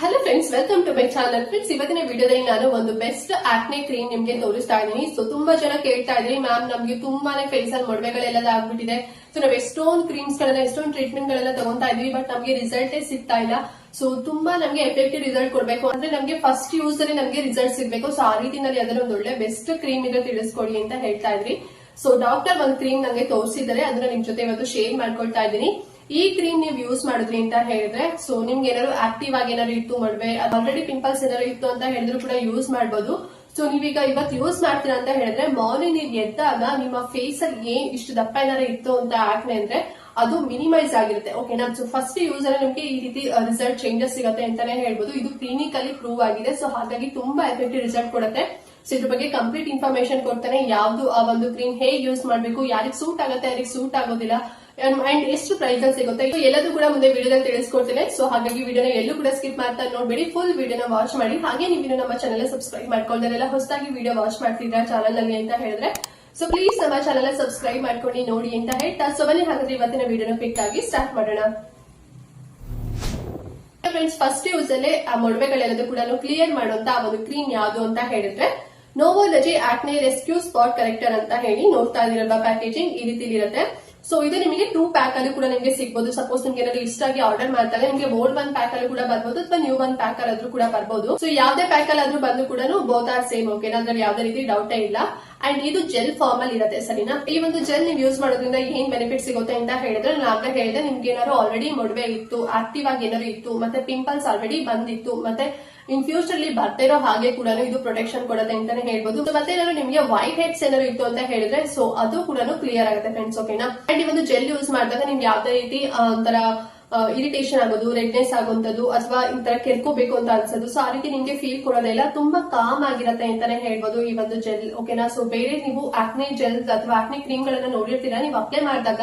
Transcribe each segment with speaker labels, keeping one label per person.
Speaker 1: Hello friends welcome to my channel friends ಇವತ್ತಿನ ವಿಡಿಯೋದಲ್ಲಿ ನಾನು ಒಂದು ಬೆಸ್ಟ್ ಆಕ್ನೆ ಕ್ರೀಮ್ ನಿಮ್ಗೆ ತೋರಿಸ್ತಾ ಇದ್ದೀನಿ. ಸೊ ತುಂಬಾ ಜನ ಕೇಳ್ತಾ ಇದ್ರಿ ಮ್ಯಾಮ್ ನಮ್ಗೆ ತುಂಬಾನೇ ಫೇಸ್ ಅಲ್ಲಿ ಮೊಡವೆಗಳೆಲ್ಲ ಆಗ್ಬಿಟ್ಟಿದೆ. ಸೊ ನಾವ್ ಎಷ್ಟೊಂದು ಕ್ರೀಮ್ಸ್ ಗಳನ್ನ, ಎಷ್ಟೊಂದು ಟ್ರೀಟ್ಮೆಂಟ್ ಗಳೆಲ್ಲ ತಗೊಂತಾ ಇದ್ವಿ ಬಟ್ ನಮ್ಗೆ ರಿಸಲ್ಟೇ ಸಿಗ್ತಾ ಇಲ್ಲ. ಸೊ ತುಂಬಾ ನಮ್ಗೆ ಎಫೆಕ್ಟಿವ್ ರಿಸಲ್ಟ್ ಕೊಡ್ಬೇಕು. ಅಂದ್ರೆ ನಮ್ಗೆ ಫಸ್ಟ್ ಯೂಸ್ ಅಲ್ಲಿ ನಮ್ಗೆ ರಿಸಲ್ಟ್ ಸಿಗಬೇಕು. ಸೊ ಆ ರೀತಿನಲ್ಲಿ ಅದರ ಒಂದು ಒಳ್ಳೆ ಬೆಸ್ಟ್ ಕ್ರೀಮ್ ಇದೆ ತಿಳಿಸ್ಕೊಡಿ ಅಂತ ಹೇಳ್ತಾ ಇದ್ರಿ. ಸೊ ಡಾಕ್ಟರ್ ಒಂದು ಕ್ರೀಮ್ ನಂಗೆ ತೋರಿಸಿದ್ದಾರೆ. ಅದನ್ನ ನಿಮ್ ಜೊತೆ ಇವತ್ತು ಶೇರ್ ಮಾಡ್ಕೊಳ್ತಾ ಇದ್ದೀನಿ. ಈ ಕ್ರೀಮ್ ನೀವು ಯೂಸ್ ಮಾಡಿದ್ರಿ ಅಂತ ಹೇಳಿದ್ರೆ ಸೊ ನಿಮ್ಗೆ ಏನಾದ್ರು ಆಕ್ಟಿವ್ ಆಗಿ ಏನಾದ್ರು ಇತ್ತು ಮಡ್ವೆ ಆಲ್ರೆಡಿ ಪಿಂಪಲ್ಸ್ ಏನಾದ್ರು ಇತ್ತು ಅಂತ ಹೇಳಿದ್ರು ಕೂಡ ಯೂಸ್ ಮಾಡಬಹುದು ಸೊ ನೀವೀಗ ಇವತ್ತು ಯೂಸ್ ಮಾಡ್ತೀರಾ ಅಂತ ಹೇಳಿದ್ರೆ ಮಾರ್ನಿಂಗ್ ನೀವು ಎದ್ದಾಗ ನಿಮ್ಮ ಫೇಸ್ ಅಲ್ಲಿ ಏನ್ ಇಷ್ಟು ದಪ್ಪ ಏನಾದ್ರು ಇತ್ತು ಅಂತ ಆಕ್ನೆ ಅಂದ್ರೆ ಅದು ಮಿನಿಮೈಸ್ ಆಗಿರುತ್ತೆ. ಓಕೆನಾ ಸೊ ಫಸ್ಟ್ ಯೂಸ್ ಅಲ್ಲಿ ನಿಮ್ಗೆ ಈ ರೀತಿ ರಿಸಲ್ಟ್ ಚೇಂಜಸ್ ಸಿಗುತ್ತೆ ಅಂತಾನೆ ಹೇಳ್ಬೋದು. ಇದು ಕ್ಲಿನಿಕಲಿ ಪ್ರೂವ್ ಆಗಿದೆ. ಸೊ ಹಾಗಾಗಿ ತುಂಬಾ ಎಫೆಕ್ಟಿವ್ ರಿಸಲ್ಟ್ ಕೊಡುತ್ತೆ. ಸೊ ಇದ್ರ ಬಗ್ಗೆ ಕಂಪ್ಲೀಟ್ ಇನ್ಫಾರ್ಮೇಶನ್ ಕೊಡ್ತಾನೆ. ಯಾವ್ದು ಆ ಒಂದು ಕ್ರೀಮ್ ಹೇಗೆ ಯೂಸ್ ಮಾಡ್ಬೇಕು, ಯಾರಿಗೆ ಸೂಟ್ ಆಗುತ್ತೆ, ಯಾರಿಗೆ ಸೂಟ್ ಆಗೋದಿಲ್ಲ ಅಂಡ್ ಎಷ್ಟು ಪ್ರೈಸ್ ಅಲ್ಲಿ ಸಿಗುತ್ತೆ. ಎಲ್ಲದೂ ಕೂಡ ಮುಂದೆ ವಿಡಿಯೋದಲ್ಲಿ ತಿಳಿಸ್ಕೊಡ್ತೇನೆ. ಸೊ ಹಾಗಾಗಿ ವಿಡಿಯೋನ ಎಲ್ಲೂ ಕೂಡ ಸ್ಕಿಪ್ ಮಾಡ್ತಾ ನೋಡ್ಬೇಡಿ. ಫುಲ್ ವಿಡಿಯೋನ ವಾಚ್ ಮಾಡಿ. ಹಾಗೆ ನೀವು ನಮ್ಮ ಚಾನಲ್ ಸಬ್ಸ್ಕ್ರೈಬ್ ಮಾಡ್ಕೊಳ್ದಾರೆಲ್ಲ ಹೊಸದಾಗಿ ವಿಡಿಯೋ ವಾಚ್ ಮಾಡ್ತಿದ್ರ ಚಾನಲ್ನಲ್ಲಿ ಅಂತ ಹೇಳಿದ್ರೆ. ಸೊ ಪ್ಲೀಸ್ ನಮ್ಮ ಚಾನಲ್ ಸಬ್ಸ್ಕ್ರೈಬ್ ಮಾಡ್ಕೊಂಡು ನೋಡಿ ಅಂತ ಹೇಳ್ತಾ. ಸೊ ಬನ್ನಿ ಹಾಗಾದ್ರೆ ಇವತ್ತಿನ ವಿಡಿಯೋನ ಪಿಕ್ ಆಗಿ ಸ್ಟಾರ್ಟ್ ಮಾಡೋಣ. ಫ್ರೆಂಡ್ಸ್ ಫಸ್ಟ್ ಯೂಸ್ ಅಲ್ಲೇ ಆ ಮೊಡವೆಗಳೆಲ್ಲದೂ ಕೂಡ ಕ್ಲಿಯರ್ ಮಾಡುವಂತ ಒಂದು ಕ್ರೀಮ್ ಯಾವುದು ಅಂತ ಹೇಳಿದ್ರೆ Novology acne rescue spot corrector ಅಂತ ಹೇಳಿ ನೋಡ್ತಾ ಇದಿರಲ್ವಾ ಪ್ಯಾಕೇಜಿಂಗ್ ಈ ರೀತಿ ಇರುತ್ತೆ ಸೊ ಇದು ನಿಮಗೆ ಟೂ ಪ್ಯಾಕ್ ಅಲ್ಲಿ ಕೂಡ ನಿಮಗೆ ಸಿಗ್ಬೋದು. ಸಪೋಸ್ ನಿಮ್ಗೆ ಏನಾದ್ರು ಇಷ್ಟ ಆಗಿ ಆರ್ಡರ್ ಮಾಡ್ತಾರೆ, ನಿಮಗೆ ಓಲ್ಡ್ ಒನ್ ಪ್ಯಾಕ್ ಅಲ್ಲಿ ಕೂಡ ಬರ್ಬೋದು ಅಥವಾ ನ್ಯೂ ಒನ್ ಪ್ಯಾಕ್ ಅಲ್ಲಾದ್ರೂ ಕೂಡ ಬರ್ಬೋದು. ಸೊ ಯಾವ್ದೇ ಪ್ಯಾಕ್ ಅಲ್ಲಾದ್ರೂ ಬಂದು ಕೂಡ ಬೋತ್ ಆರ್ ಸೇಮ್ ಓಕೆ ಅದ್ರಲ್ಲಿ ಯಾವ್ದೇ ರೀತಿ ಡೌಟೇ ಇಲ್ಲ. ಅಂಡ್ ಇದು ಜೆಲ್ ಫಾರ್ಮ್ ಅಲ್ಲಿ ಇರುತ್ತೆ, ಸರಿನಾ? ಈ ಒಂದು ಜೆಲ್ ನೀವು ಯೂಸ್ ಮಾಡೋದ್ರಿಂದ ಏನ್ ಬೆನಿಫಿಟ್ ಸಿಗುತ್ತೆ ಅಂತ ಹೇಳಿದ್ರೆ, ನಾನು ಆಗ್ಲೇ ಹೇಳಿದೆ ನಿಮ್ಗೆ ಏನಾದ್ರು ಆಲ್ರೆಡಿ ಮೊಡವೆ ಇತ್ತು ಆಕ್ಟಿವ್ ಆಗಿ ಏನಾದ್ರು ಇತ್ತು, ಮತ್ತೆ ಪಿಂಪಲ್ಸ್ ಆಲ್ರೆಡಿ ಬಂದಿತ್ತು, ಮತ್ತೆ ಇನ್ ಫ್ಯೂಚರ್ ಅಲ್ಲಿ ಬರ್ತಿರೋ ಹಾಗೆ ಕೂಡ ಇದು ಪ್ರೊಟೆಕ್ಷನ್ ಕೊಡುತ್ತೆ ಅಂತಾನೆ ಹೇಳ್ಬೋದು. ಮತ್ತೆ ಏನಾದ್ರು ನಿಮ್ಗೆ ವೈಟ್ ಹೆಡ್ಸ್ ಏನಾದ್ರು ಇತ್ತು ಅಂತ ಹೇಳಿದ್ರೆ ಸೊ ಅದು ಕೂಡ ಕ್ಲಿಯರ್ ಆಗುತ್ತೆ ಫ್ರೆಂಡ್ಸ್ ಓಕೆನಾ ಅಂಡ್ ಈ ಒಂದು ಜೆಲ್ ಯೂಸ್ ಮಾಡಿದಾಗ ನಿಮ್ಗೆ ಯಾವ್ದೇ ರೀತಿ ಒಂಥರ ಇರಿಟೇಷನ್ ಆಗೋದು ರೆಡ್ನೆಸ್ ಆಗುವಂತದ್ದು ಅಥವಾ ಈ ತರ ಕೆರ್ಕೋಬೇಕು ಅಂತ ಅನ್ಸೋದು ಸೊ ಆ ರೀತಿ ನಿಮ್ಗೆ ಫೀಲ್ ಕೊಡೋದಿಲ್ಲ ತುಂಬಾ ಕಾಮ್ ಆಗಿರತ್ತೆ ಅಂತಾನೆ ಹೇಳ್ಬೋದು ಈ ಒಂದು ಜೆಲ್ ಓಕೆನಾ ಸೊ ಬೇರೆ ನೀವು ಆಕ್ನೆ ಜೆಲ್ ಅಥವಾ ಆಕ್ನೆ ಕ್ರೀಮ್ ಗಳನ್ನ ನೋಡಿರ್ತೀರಾ, ನೀವು ಅಪ್ಲೈ ಮಾಡಿದಾಗ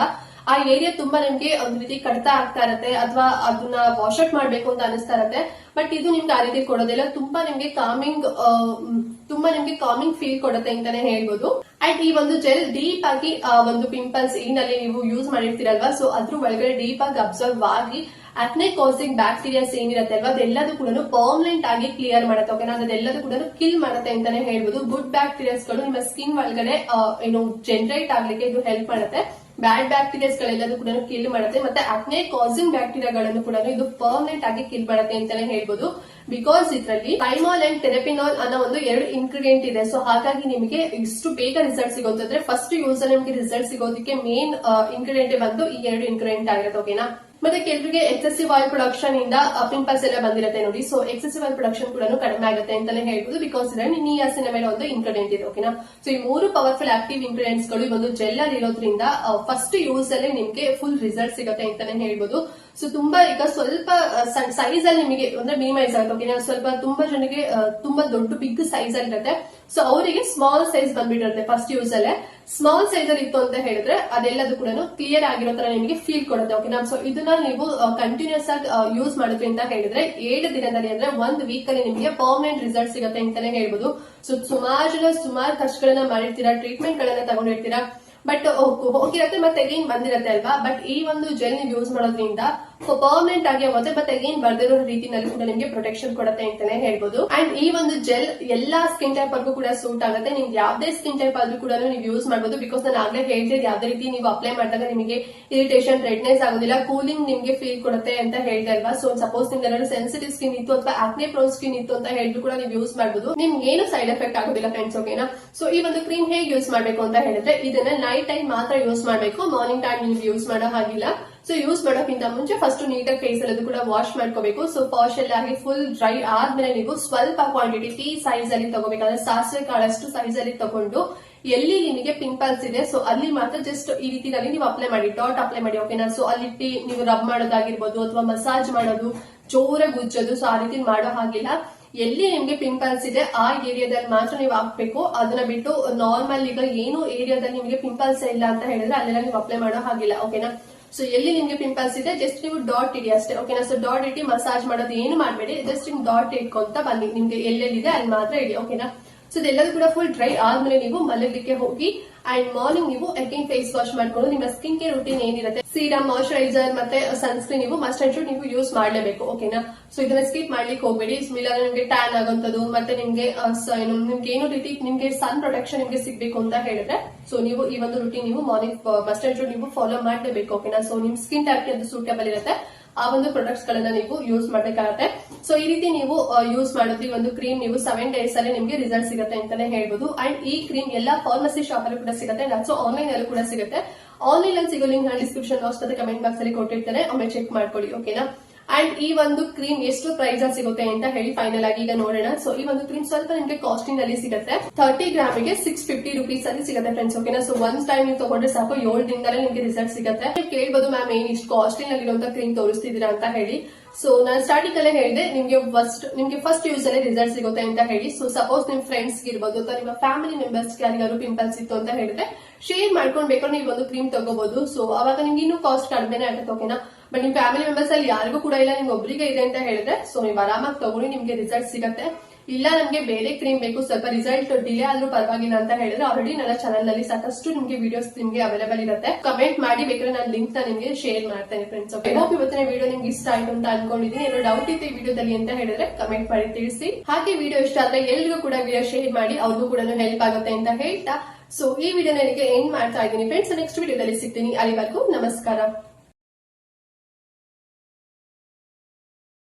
Speaker 1: ಆ ಏರಿಯಾ ತುಂಬಾ ನಿಮ್ಗೆ ಒಂದ್ ರೀತಿ ಕಡಿತ ಆಗ್ತಾ ಇರತ್ತೆ, ಅಥವಾ ಅದನ್ನ ವಾಶ್ ಔಟ್ ಮಾಡ್ಬೇಕು ಅಂತ ಅನಿಸ್ತಾ ಇರತ್ತೆ. ಬಟ್ ಇದು ನಿಮ್ಗೆ ಆ ರೀತಿ ಕೊಡೋದಿಲ್ಲ. ತುಂಬಾ ನಿಮ್ಗೆ ಕಾಮಿಂಗ್ ತುಂಬಾ ನಿಮ್ಗೆ ಕಾಮಿಂಗ್ ಫೀಲ್ ಕೊಡುತ್ತೆ ಅಂತಾನೆ ಹೇಳ್ಬೋದು. ಅಂಡ್ ಈ ಒಂದು ಜೆಲ್ ಡೀಪ್ ಆಗಿ ಒಂದು ಪಿಂಪಲ್ಸ್ ಏನಲ್ಲಿ ನೀವು ಯೂಸ್ ಮಾಡಿರ್ತೀರಲ್ವಾ? ಸೊ ಅದ್ರ ಒಳಗಡೆ ಡೀಪ್ ಆಗಿ ಅಬ್ಸರ್ವ್ ಆಗಿ ಅಕ್ನೆ ಕಾಸಿಂಗ್ ಬ್ಯಾಕ್ಟೀರಿಯಾಸ್ ಏನಿರುತ್ತೆ ಅಲ್ವಾ? ಅದೆಲ್ಲದೂ ಕೂಡ ಪರ್ಮನೆಂಟ್ ಆಗಿ ಕ್ಲಿಯರ್ ಮಾಡುತ್ತೆ ಓಕೆನಾ ಅದೆಲ್ಲದೂ ಕೂಡ ಕಿಲ್ ಮಾಡುತ್ತೆ ಅಂತಾನೆ ಹೇಳ್ಬೋದು. ಗುಡ್ ಬ್ಯಾಕ್ಟೀರಿಯಾಸ್ಗಳು ನಿಮ್ಮ ಸ್ಕಿನ್ ಒಳಗಡೆ ಏನು ಜನರೇಟ್ ಆಗ್ಲಿಕ್ಕೆ ಇದು ಹೆಲ್ಪ್ ಮಾಡುತ್ತೆ. ಬ್ಯಾಡ್ ಬ್ಯಾಕ್ಟೀರಿಯಾಸ್ ಗಳೆಲ್ಲದೂ ಕೂಡ ಕಿಲ್ ಮಾಡುತ್ತೆ. ಮತ್ತೆ ಅಕ್ನೆ ಕಾಸಿಂಗ್ ಬ್ಯಾಕ್ಟೀರಿಯಾಗಳನ್ನು ಕೂಡ ಇದು ಪರ್ಮನೆಂಟ್ ಆಗಿ ಕಿಲ್ ಮಾಡುತ್ತೆ ಅಂತಾನೆ ಹೇಳ್ಬೋದು. ಬಿಕಾಸ್ ಇದರಲ್ಲಿ ಪೈಮಾಲ್ ಅಂಡ್ ಥೆರಪಿನಾಲ್ ಅನ್ನೋ ಒಂದು ಎರಡು ಇಂಗ್ರೀಡಿಯೆಂಟ್ ಇದೆ. ಸೊ ಹಾಗಾಗಿ ನಿಮಗೆ ಇಷ್ಟು ಬೇಗ ರಿಸಲ್ಟ್ ಸಿಗುತ್ತೆ ಅಂದ್ರೆ ಫಸ್ಟ್ ಯೂಸ್ ನಿಮಗೆ ರಿಸಲ್ಟ್ ಸಿಗೋದಕ್ಕೆ ಮೇನ್ ಇಂಗ್ರೀಡಿಯೆಂಟ್ ಬಂದು ಈ ಎರಡು ಇಂಗ್ರೀಡಿಯೆಂಟ್ ಆಗಿರುತ್ತೆ ಓಕೆನಾ ಮತ್ತೆ ಕೆಲವರಿಗೆ ಎಕ್ಸೆಸಿವ್ ಆಯಿಲ್ ಪ್ರೊಡಕ್ಷನ್ ಇಂದ ಪಿಂಪಲ್ಸ್ ಎಲ್ಲ ಬಂದಿರುತ್ತೆ ನೋಡಿ. ಸೊ ಎಕ್ಸೆಸಿವ್ ಆಯಿಲ್ ಪ್ರೊಡಕ್ಷನ್ ಕೂಡ ಕಡಿಮೆ ಆಗುತ್ತೆ ಅಂತಾನೆ ಹೇಳ್ಬೋದು ಬಿಕಾಸ್ ಇದರಲ್ಲಿ ನಿಯಾಸಿನ ಮೇಲೆ ಒಂದು ಇಂಗ್ರೀಡಿಯೆಂಟ್ ಇದೆ ಓಕೆನಾ ಸೊ ಈ ಮೂರು ಪವರ್ಫುಲ್ ಆಕ್ಟಿವ್ ಇಂಗ್ರೀಡಿಯೆಂಟ್ಸ್ಗಳು ಒಂದು ಜೆಲ್ ಅಲ್ಲಿ ಇರೋದ್ರಿಂದ ಫಸ್ಟ್ ಯೂಸ್ ಅಲ್ಲಿ ನಿಮ್ಗೆ ಫುಲ್ ರಿಸಲ್ಟ್ ಸಿಗುತ್ತೆ ಅಂತಾನೆ ಹೇಳ್ಬೋದು. ಸೊ ತುಂಬಾ ಈಗ ಸ್ವಲ್ಪ ಸೈಜ್ ಅಲ್ಲಿ ನಿಮಗೆ, ಅಂದ್ರೆ ಮಿನಿಮೈಸ್ ಆಗುತ್ತೆ ಓಕೆ ಸ್ವಲ್ಪ ತುಂಬಾ ಜನಕ್ಕೆ ತುಂಬಾ ದೊಡ್ಡ ಬಿಗ್ ಸೈಜ್ ಅಲ್ಲಿ ಇರುತ್ತೆ. ಸೊ ಅವರಿಗೆ ಸ್ಮಾಲ್ ಸೈಜ್ ಬಂದ್ಬಿಟ್ಟಿರುತ್ತೆ ಫಸ್ಟ್ ಯೂಸ್ ಅಲ್ಲೇ. ಸ್ಮಾಲ್ ಸೈಜ್ ಅಲ್ಲಿ ಇತ್ತು ಅಂತ ಹೇಳಿದ್ರೆ ಅದೆಲ್ಲದೂ ಕೂಡ ಕ್ಲಿಯರ್ ಆಗಿರೋ ತರ ನಿಮಗೆ ಫೀಲ್ ಕೊಡುತ್ತೆ ಓಕೆನಾ ಸೊ ಇದನ್ನ ನೀವು ಕಂಟಿನ್ಯೂಸ್ ಆಗಿ ಯೂಸ್ ಮಾಡಿದ್ರಿ ಅಂತ ಹೇಳಿದ್ರೆ ಏಳು ದಿನದಲ್ಲಿ ಅಂದ್ರೆ ಒಂದ್ ವೀಕ್ ಅಲ್ಲಿ ನಿಮಗೆ ಪರ್ಮನೆಂಟ್ ರಿಸಲ್ಟ್ ಸಿಗುತ್ತೆ ಅಂತಾನೆ ಹೇಳ್ಬೋದು. ಸೊ ಸುಮಾರು ಜನ ಸುಮಾರು ಖರ್ಚುಗಳನ್ನ ಮಾಡಿರ್ತೀರಾ ಟ್ರೀಟ್ಮೆಂಟ್ ಗಳನ್ನ ತಗೊಂಡಿರ್ತೀರಾ ಬಟ್ ಹೋಗಿರತ್ತೆ ಮತ್ತೆ ಅಗೇನ್ ಬಂದಿರತ್ತೆ ಅಲ್ವಾ? ಬಟ್ ಈ ಒಂದು ಜೆಲ್ ನೀವು ಯೂಸ್ ಮಾಡೋದ್ರಿಂದ ಪರ್ಮನೆಂಟ್ ಆಗಿ ಮತ್ತೆ ಮತ್ತೆ ಅಗೇನ್ ಬರ್ದಿರೋ ರೀತಿನಲ್ಲಿ ಕೂಡ ನಿಮಗೆ ಪ್ರೊಟೆಕ್ಷನ್ ಕೊಡುತ್ತೆ ಅಂತಾನೆ ಹೇಳ್ಬೋದು. ಅಂಡ್ ಈ ಒಂದು ಜೆಲ್ ಎಲ್ಲಾ ಸ್ಕಿನ್ ಟೈಪ್ ವರ್ಗೂ ಕೂಡ ಸೂಟ್ ಆಗುತ್ತೆ. ನಿಮ್ಗೆ ಯಾವ್ದೇ ಸ್ಕಿನ್ ಟೈಪ್ ಆದ್ರೂ ಕೂಡ ನೀವು ಯೂಸ್ ಮಾಡಬಹುದು ಬಿಕಾಸ್ ನಾನು ಆಗ್ಲೇ ಹೇಳ್ತಿದ್ದೆ ಯಾವ್ದೇ ರೀತಿ ನೀವು ಅಪ್ಲೈ ಮಾಡಿದಾಗ ನಿಮಗೆ ಇರಿಟೇಷನ್ ರೆಡ್ನೆಸ್ ಆಗೋದಿಲ್ಲ. ಕೂಲಿಂಗ್ ನಿಮ್ಗೆ ಫೀಲ್ ಕೊಡುತ್ತೆ ಅಂತ ಹೇಳ್ದೆ ಅಲ್ವಾ? ಸೊ ಸಪೋಸ್ ಏನಾದ್ರು ಸೆನ್ಸಿಟಿವ್ ಸ್ಕಿನ್ ಇತ್ತು ಅಥವಾ ಆಕ್ನೆ ಪ್ರೋ ಸ್ಕಿನ್ ಇತ್ತು ಅಂತ ಹೇಳಿದ್ರು ಕೂಡ ನೀವು ಯೂಸ್ ಮಾಡಬಹುದು ನಿಮ್ಗೆ ಏನು ಸೈಡ್ ಎಫೆಕ್ಟ್ ಆಗೋದಿಲ್ಲ ಫ್ರೆಂಡ್ಸ್ ಓಕೆನಾ ಸೊ ಈ ಒಂದು ಕ್ರೀಮ್ ಹೇಗೆ ಯೂಸ್ ಮಾಡಬೇಕು ಅಂತ ಹೇಳಿದ್ರೆ, ಇದನ್ನ ನೈಟ್ ಟೈಮ್ ಮಾತ್ರ ಯೂಸ್ ಮಾಡಬೇಕು. ಮಾರ್ನಿಂಗ್ ಟೈಮ್ ನೀವು ಯೂಸ್ ಮಾಡೋ ಹಾಗಿಲ್ಲ. ಸೊ ಯೂಸ್ ಮಾಡೋಕ್ಕಿಂತ ಮುಂಚೆ ಫಸ್ಟ್ ನೀಟಾಗಿ ಫೇಸ್ ಅಲ್ಲಿ ಕೂಡ ವಾಶ್ ಮಾಡ್ಕೋಬೇಕು. ಸೊ ವಾಶ್ ಎಲ್ಲ ಆಗಿ ಫುಲ್ ಡ್ರೈ ಆದ್ಮೇಲೆ ನೀವು ಸ್ವಲ್ಪ ಕ್ವಾಂಟಿಟಿ ಟೀ ಸೈಜ್ ಅಲ್ಲಿ ತಗೋಬೇಕಾದ್ರೆ ಸಾಸಿವೆ ಕಾಳಷ್ಟು ಸೈಜ್ ಅಲ್ಲಿ ತಗೊಂಡು ಎಲ್ಲಿ ನಿಮಗೆ ಪಿಂಪಲ್ಸ್ ಇದೆ ಸೊ ಅಲ್ಲಿ ಮಾತ್ರ ಜಸ್ಟ್ ಈ ರೀತಿಯಲ್ಲಿ ನೀವು ಅಪ್ಲೈ ಮಾಡಿ. ಡಾಟ್ ಅಪ್ಲೈ ಮಾಡಿ ಓಕೆನಾ ಸೊ ಅಲ್ಲಿ ಟಿ- ನೀವು ರಬ್ ಮಾಡೋದಾಗಿರ್ಬೋದು ಅಥವಾ ಮಸಾಜ್ ಮಾಡೋದು, ಜೋರಾಗಿ ಉಜ್ಜೋದು ಸೊ ಆ ರೀತಿ ಮಾಡೋ ಹಾಗಿಲ್ಲ. ಎಲ್ಲಿ ನಿಮ್ಗೆ ಪಿಂಪಲ್ಸ್ ಇದೆ, ಆ ಏರಿಯಾದಲ್ಲಿ ಮಾತ್ರ ನೀವು ಹಾಕ್ಬೇಕು. ಅದನ್ನ ಬಿಟ್ಟು ನಾರ್ಮಲ್ ಈಗ ಏನು ಏರಿಯಾದಲ್ಲಿ ನಿಮಗೆ ಪಿಂಪಲ್ಸ್ ಇಲ್ಲ ಅಂತ ಹೇಳಿದ್ರೆ ಅಲ್ಲೆಲ್ಲ ನೀವು ಅಪ್ಲೈ ಮಾಡೋ ಹಾಗಿಲ್ಲ ಓಕೆನಾ ಸೊ ಎಲ್ಲಿ ನಿಮ್ಗೆ ಪಿಂಪಲ್ಸ್ ಇದೆ? ಜಸ್ಟ್ ನೀವು ಡಾಟ್ ಇಡಿ ಅಷ್ಟೇ ಓಕೆನಾ ಸೊ ಡಾಟ್ ಇಟ್ಟು ಮಸಾಜ್ ಮಾಡೋದು ಏನು ಮಾಡಬೇಡಿ ಜಸ್ಟ್ ನಿಮ್ ಡಾಟ್ ಇಟ್ಕೊಂತ ಬನ್ನಿ. ನಿಮ್ಗೆ ಎಲ್ಲೆಲ್ಲಿದೆ ಅಲ್ಲಿ ಮಾತ್ರ ಇಡಿ ಓಕೆನಾ ಸೊ ಇದೆಲ್ಲದೂ ಕೂಡ ಫುಲ್ ಡ್ರೈ ಆದ್ಮೇಲೆ ನೀವು ಮಲಗಲಿಕ್ಕೆ ಹೋಗಿ ಅಂಡ್ ಮಾರ್ನಿಂಗ್ ನೀವು ಅಗೇನ್ ಫೇಸ್ ವಾಶ್ ಮಾಡ್ಕೊಂಡು ನಿಮ್ಮ ಸ್ಕಿನ್ ಕೇರ್ ರುಟೀನ್ ಏನಿರುತ್ತೆ ಸೀರಮ್ ಮಾಯಶ್ಚರೈಸರ್ ಮತ್ತೆ ಸನ್ಸ್ಕ್ರೀನ್ ನೀವು ಮಸ್ಟ್ ಅಂಡ್ ಶುಡ್ ನೀವು ಯೂಸ್ ಮಾಡಲೇಬೇಕು ಓಕೆನಾ ಸೊ ಇದನ್ನ ಸ್ಕಿಪ್ ಮಾಡ್ಲಿಕ್ಕೆ ಹೋಗ್ಬೇಡಿ. ಇಲ್ಲ ನಿಮ್ಗೆ ಟ್ಯಾನ್ ಆಗುವಂತದ್ದು ಮತ್ತೆ ನಿಮ್ಗೆ ಏನು ನಿಮ್ಗೆ ಏನು ರೀತಿ ನಿಮ್ಗೆ ಸನ್ ಪ್ರೊಟೆಕ್ಷನ್ ನಿಮ್ಗೆ ಸಿಗ್ಬೇಕು ಅಂತ ಹೇಳಿದ್ರೆ ಸೊ ನೀವು ಈ ಒಂದು ರುಟೀನ್ ನೀವು ಮಾರ್ನಿಂಗ್ ಮಸ್ಟ್ ಅಂಡ್ ನೀವು ಫಾಲೋ ಮಾಡಲೇಬೇಕು ಓಕೆನಾ ಸೊ ನಿಮ್ ಸ್ಕಿನ್ ಟೈಪ್ಗೆ ಅದು ಸೂಟಬಲ್ ಇರುತ್ತೆ. ಆ ಒಂದು ಪ್ರಾಡಕ್ಟ್ಸ್ ಗಳನ್ನ ನೀವು ಯೂಸ್ ಮಾಡಬೇಕಾಗತ್ತೆ. ಸೊ ಈ ರೀತಿ ನೀವು ಯೂಸ್ ಮಾಡಿದ್ರೆ ಒಂದು ಕ್ರೀಮ್ ನೀವು ಸೆವೆನ್ ಡೇಸ್ ಅಲ್ಲಿ ನಿಮಗೆ ರಿಸಲ್ಟ್ ಸಿಗುತ್ತೆ ಅಂತಾನೆ ಹೇಳ್ಬೋದು. ಅಂಡ್ ಈ ಕ್ರೀಮ್ ಎಲ್ಲಾ ಫಾರ್ಮಸಿ ಶಾಪ್ ಅಲ್ಲಿ ಕೂಡ ಸಿಗುತ್ತೆ. ಸೊ ಆನ್ಲೈನ್ ಅಲ್ಲಿ ಕೂಡ ಸಿಗುತ್ತೆ. ಆನ್ಲೈನ್ ಅಲ್ಲಿ ಸಿಗೋ ಲಿಂಕ್ ನಾನು ಡಿಸ್ಕ್ರಿಪ್ಷನ್ ಬಾಕ್ಸ್ ಮತ್ತೆ ಕಮೆಂಟ್ ಬಾಕ್ಸ್ ಅಲ್ಲಿ ಕೊಟ್ಟಿರ್ತೇನೆ. ಒಮ್ಮೆ ಚೆಕ್ ಮಾಡ್ಕೊಳ್ಳಿ ಓಕೆನಾ ಅಂಡ್ ಈ ಒಂದು ಕ್ರೀಮ್ ಎಷ್ಟು ಪ್ರೈಸ್ ಸಿಗುತ್ತೆ ಅಂತ ಹೇಳಿ ಫೈನಲ್ ಆಗಿ ಈಗ ನೋಡೋಣ. ಸೊ ಈ ಒಂದು ಕ್ರೀಮ್ ಸ್ವಲ್ಪ ನಿಮಗೆ ಕಾಸ್ಟಿಂಗ್ ಅಲ್ಲಿ ಸಿಗುತ್ತೆ. ತರ್ಟಿ ಗ್ರಾಮಿಗೆ ಸಿಕ್ಸ್ ಫಿಫ್ಟಿ ರುಪೀಸ್ ಅಲ್ಲಿ ಸಿಗುತ್ತೆ ಫ್ರೆಂಡ್ಸ್ ಓಕೆನಾ ಸೊ ಒನ್ ಟೈಮ್ ನೀವು ತಗೊಂಡ್ರೆ ಸಾಕು, ಏಳು ದಿನದಲ್ಲೇ ನಿಮಗೆ ರಿಸಲ್ಟ್ ಸಿಗುತ್ತೆ. ಕೇಳ್ಬೋದು ಮ್ಯಾಮ್ ಏನ್ ಇಷ್ಟು ಕಾಸ್ಟಿಂಗ್ ಅಲ್ಲಿರುವಂತ ಕ್ರೀಮ್ ತೋರಿಸ್ತಿದ್ದೀರಾ ಅಂತ ಹೇಳಿ. ಸೊ ನಾನು ಸ್ಟಾರ್ಟಿಂಗ್ ಅಲ್ಲೇ ಹೇಳಿದೆ, ನಿಮಗೆ ಫಸ್ಟ್ ನಿಮಗೆ ಫಸ್ಟ್ ಯೂಸ್ ಅಲ್ಲಿ ರಿಸಲ್ಟ್ ಸಿಗುತ್ತೆ ಅಂತ ಹೇಳಿ. ಸೊ ಸಪೋಸ್ ನಿಮ್ ಫ್ರೆಂಡ್ಸ್ ಇರ್ಬೋದು, ಅಥವಾ ನಿಮ್ಮ ಫ್ಯಾಮಿಲಿ ಮೆಂಬರ್ಸ್ ಯಾರಿಗಾದ್ರು ಪಿಂಪಲ್ಸ್ ಇತ್ತು ಅಂತ ಹೇಳಿದ್ರೆ ಶೇರ್ ಮಾಡ್ಕೊಂಡು ಬೇಕಾದ್ರೆ ನೀವು ಒಂದು ಕ್ರೀಮ್ ತಗೋಬಹುದು ಸೊ ಅವಾಗ ನಿಮ್ಗೆ ಇನ್ನೂ ಕಾಸ್ಟ್ ಕಡಿಮೆನೇ ಆಗುತ್ತೆ ಓಕೆನಾ ಬಟ್ ನಿಮ್ ಫ್ಯಾಮಿಲಿ ಮೆಂಬರ್ಸ್ ಅಲ್ಲಿ ಯಾರಿಗೂ ಕೂಡ ಇಲ್ಲ, ನಿಮ್ಗೆ ಒಬ್ಬರಿಗೆ ಇದೆ ಅಂತ ಹೇಳಿದ್ರೆ ಸೊ ನೀವು ಆರಾಮಾಗಿ ತಗೊಳ್ಳಿ, ನಿಮ್ಗೆ ರಿಸಲ್ಟ್ ಸಿಗುತ್ತೆ. ಇಲ್ಲ, ನಮಗೆ ಬೇರೆ ಕ್ರೀಮ್ ಬೇಕು, ಸ್ವಲ್ಪ ರಿಸಲ್ಟ್ ಡಿಲೇ ಆದ್ರೂ ಪರವಾಗಿಲ್ಲ ಅಂತ ಹೇಳಿದ್ರೆ. ಆಲ್ರೆಡಿ ನನ್ನ ಚಾನಲ್ನಲ್ಲಿ ಸಾಕಷ್ಟು ನಿಮಗೆ ವಿಡಿಯೋಸ್ ನಿಮಗೆ ಅವೈಲೇಬಲ್ ಇರುತ್ತೆ. ಕಮೆಂಟ್ ಮಾಡಿ, ಬೇಕಾದ್ರೆ ನಾನು ಲಿಂಕ್ನ ನಿಮಗೆ ಶೇರ್ ಮಾಡ್ತೇನೆ ಫ್ರೆಂಡ್ಸ್ ಓಕೆ ಹೋಪ್ ಇವತ್ತಿನ ವಿಡಿಯೋ ನಿಮ್ಗೆ ಇಷ್ಟ ಆಯ್ತು ಅಂತ ಅನ್ಕೊಂಡಿದ್ದೀನಿ. ಏನೋ ಡೌಟ್ ಇತ್ತು ಈ ವಿಡಿಯೋದಲ್ಲಿ ಅಂತ ಹೇಳಿದ್ರೆ ಕಮೆಂಟ್ ಮಾಡಿ, ತಿಳಿಸಿ. ಹಾಗೆ ವಿಡಿಯೋ ಇಷ್ಟ ಆದ್ರೆ ಎಲ್ರಿಗೂ ಕೂಡ ವಿಡಿಯೋ ಶೇರ್ ಮಾಡಿ, ಅವ್ರಿಗೂ ಕೂಡ ಹೆಲ್ಪ್ ಆಗುತ್ತೆ ಅಂತ ಹೇಳ್ತಾ. ಸೊ ಈ ವಿಡಿಯೋ ನನಗೆ ಎಂಡ್ ಮಾಡ್ತಾ ಇದ್ದೀನಿ. ಫ್ರೆಂಡ್ಸ್ ನೆಕ್ಸ್ಟ್ ವಿಡಿಯೋದಲ್ಲಿ ಸಿಗ್ತೀನಿ. ಅಲ್ಲಿವರೆಗೂ ನಮಸ್ಕಾರ.